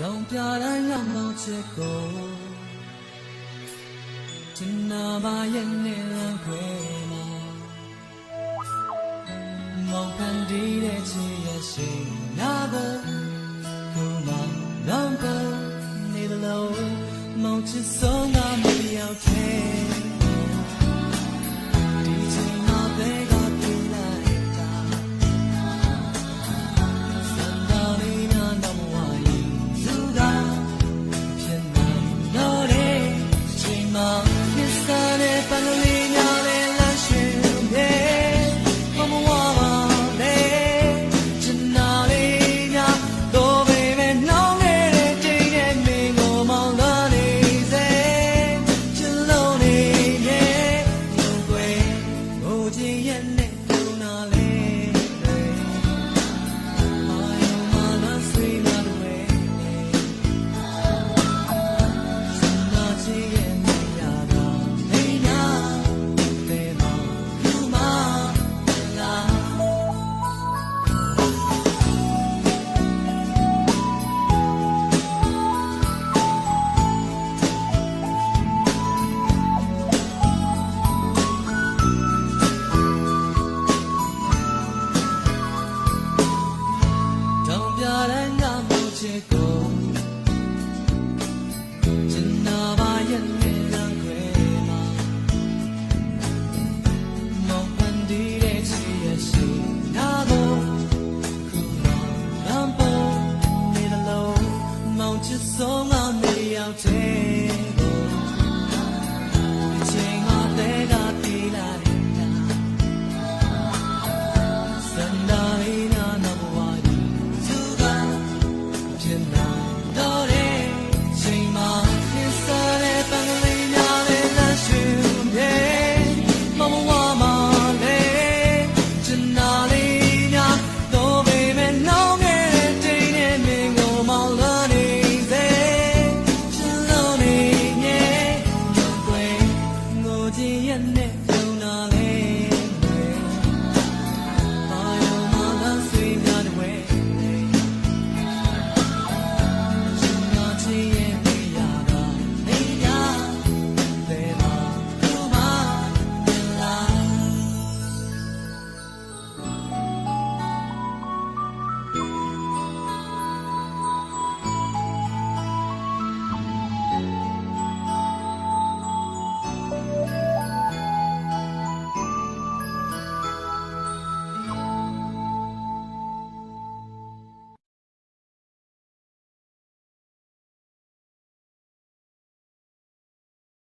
တောင်ပြတိုင်းရောက်မောင်းချက်ကိုတနာပါရဲ့နဲ့လမ်းခွဲမှာမောင်ကန်ဒီတဲ့ချင်ရဲ့ရှိနာကိုကိုမလောင်းကနေလို့မောင်ချစ်ဆုံးကမရောက်ခဲ့ Oh. take